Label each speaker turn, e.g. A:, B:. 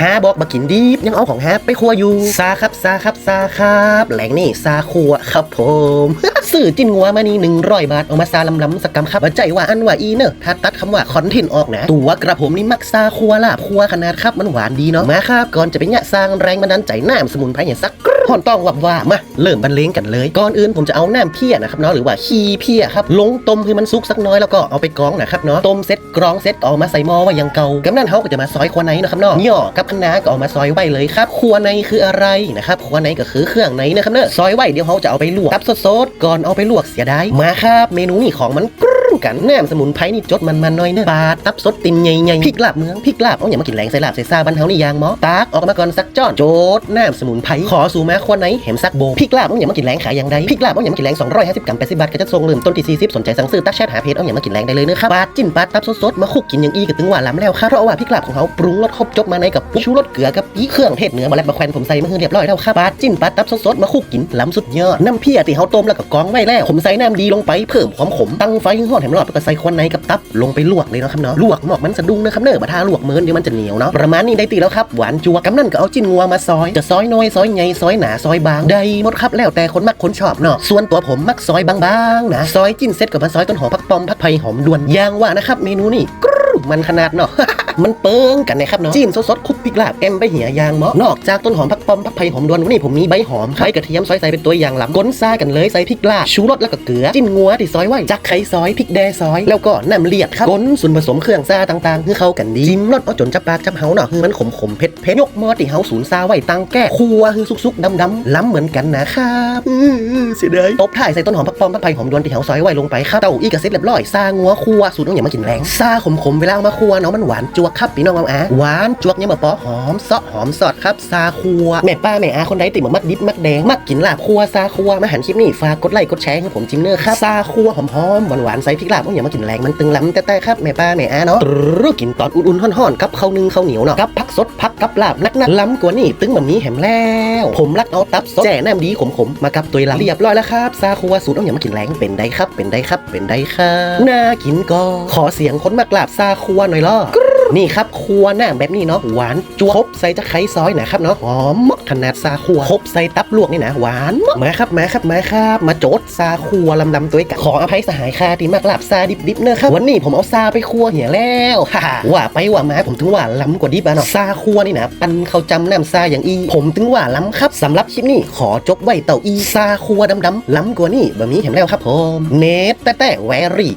A: ฮาบอกมากินดิบยังเอาของฮาไปครัวอยู่ซาครับซาครับซาครับ แหล่งนี่ซาครัวครับผมสื่อจิ้นงัวมานี่หนึ่งร้อยบาทเอามาซาลำลำสักกำครับว่าใจว่าอันว่าอีเนอะถ้าตัดคำว่าคอนเทนต์ออกนะ ตัวกระผมนี่มักซาครัวลาบครัวขนาดครับมันหวานดีเนาะมาครับก่อนจะไปเนี่ยสร้างแรงบันดาลใจน้ำสมุนไพรอย่างสักห่อนต้องวับว่ามาเริ่มบรรเลงกันเลย ก่อนอื่นผมจะเอาน้ำเพี้ยนะครับเนาะหรือว่าขี้เพี้ยครับลงต้มให้มันสุกสักน้อยแล้วก็เอาไปกรองนะครับเนาะต้มเสร็จกรองเสร็จก็เอามาใส่หม้อว้อยังเก่ากำนันเขาก็จะมาซอยครัวในนะครับเนาะย่อกับคะน้าก็เอามาซอยไว้เลยครับครัวในคืออะไรนะครับครัวในก็คือเครื่องในนะครับเนอะซอยไว้เดี๋ยวเขาจะเอาไปลวกตับสดๆก่อนเอาไปลวกเสียดายมาครับ เมนูนี่ของมันกร กันแหนมสมุนไพรนี่จดมันมันๆหน่อยเนะปลาตับสดตินใหญ่ๆพริกลาบเมืองพริกลาบเอาอย่ามากินแรงใส่ลาบใส่ซาบันเฮานี่ยางหมอตากออกมาก่อนสักจอนโจดแหนมสมุนไพรขอสู่มาครัวในแหมสักโบพริกลาบเอาอย่ามากินแรงขายอย่างใดพริกลาบเอาอย่ามากินแรง250กรัม80บาทก็จะส่งเริ่มต้นที่40สนใจสั่งซื้อตักแชทหาเพจเอาอย่ามากินแรงได้เลยนะครับปลาจิ้นปลาตับสดๆมาคุกกินอย่างอีก็ถึงว่าล้ำแล้วครับเพราะว่าพริกลาบของเขาปรุงรสครบจบมาในกับชูรสเกลือกับอีเครื่องเทศเหนือมาแล้วมาแควนผมใส่มาให้เรียบร้อยแล้วครับปลาจิ้นปลาตับสดๆมาคุกกินล้ำสุดยอดน้ำเพี้ยที่เขาต้มแล้วก็กองไว้แล้วผมใส่น้ำดีลงไปเพิ่มความขมตั้งไฟห้หอดแถมรอดแล้วก็ใส่ควันในกับตับลงไปลวกเลยนะครับเนาะลวกหมอกมันสะดุ้งนะครับเนอะบัทาลวกเมินเดี๋ยวมันจะเหนียวเนาะประมาณนี้ได้ตีแล้วครับหวานจัวกำนั่นก็เอาจิ้นงัวมาซอย จะซอยน้อยซอยใหญ่ซอยหนาซอยบางได้หมดครับแล้วแต่คนมักคนชอบเนาะส่วนตัวผมมักซอยบางๆนะซอยจิ้นเซ็ตกับมาซอยต้นหอมผักปอมผักไผ่หอมด่วนย่างว่านะครับเมนูนี่กรู๊มันขนาดเนาะ มันเปิ้งกันนะครับเนาะจิ้มสดๆคลุกพริกลาบแอมใบเหียยางเมาะนอกจากต้นหอมผักปอมผักไผ่หอมดวนวันนี้ผมมีใบหอมใบกระเทียมซอยใส่เป็นตัวอย่างลำก้นซ่ากันเลยใส่พริกลาบชูรสแล้วก็เกลือจิ้นงัวที่ซอยไว้จักไข่ซอยพริกแดซอย แล้วก็น้ำเลียดครับก้นส่วนผสมเครื่องซ่าต่างๆคือเข้ากันดีจิ้มรสเอาจนจับปากจับเฮาเนาะคือมันขมขมๆเผ็ดเผ็ดยกหมอที่เฮาศูนย์ซ่าไว้ตั้งแก้ครัวคือสุกๆดำๆล้ำเหมือนกันนะครับอื้อเสียดายตบท้ายใส่ต้นหอมผักปอมผักไผ่หอมดวนที่เฮาซอยไว้ลงไปครับเต้าอีกกระเซ็ตเรียบร้อยซ่างัวครัวสูตรต้องอย่ามากินแรงซ่าขมๆเวลาเอามาครัวเนาะมันหวานจวกครับพี่น้องเอาอาหวานจวกเนี่ยมาปอหอมเซาะหอมสอดครับซาครัวแม่ป้าแม่อาคนใดติดมามักดิบมักแดงมักกินลาบครัวซาครัวมาหันคลิปนี้ฝากกดไลค์กดแชร์ให้ผมจิมเนอร์ครับซาครัวหอมๆหวานๆใส่พริกลาบต้องอย่ามากินแรงมันตึงล้ำแต่ๆครับแม่ป้าแม่อาเนาะตรึกินตอนอุ่นๆห่อนๆกับข้าวนึ่งข้าวเหนียวเนาะกับผักสดผักกับลาบนักๆล้ำกว่านี่ตึงแบบนี้แหมแล้ว ผมรักเอาตับสดแจ่น้ำดีขมๆมากับตัวลาเรียบร้อยแล้วครับซาครัวสูตรต้องอย่ามากินแรงเป็นได้ครับเป็นได้ครับเป็นได้ครับน่ากินก็ขอเสียงคนมากราบซาครัวหน่อยล่ะ นี่ครับครัวหน้าแบบนี้เนาะหวานจวบใส่จะไข่ซอยนะครับเนาะหอมมากขนาดซาครัวครบใส่ตับลวกนี่นะหวานมากมาครับมาครับมาครับ มาโจดซาครัวลำลำตัวเองกะขออภัยสหายคาที่มากลาบซาดิบๆเนอะครับวันนี้ผมเอาซาไปครัวเหี่ยแล้วฮ่าว่าไปว่ามาผมถึงว่าล้ำกว่าดิบอะเนาะซาครัวนี่นะปันเขาจำน้ำซาอย่างอี ผมถึงว่าล้ำครับสำหรับคลิปนี้ขอจบไว้เต่าอีซาครัวดำๆล้ำกว่านี่แบะหมี่เห็นแล้วครับผมเนตแต่แต่แวรี่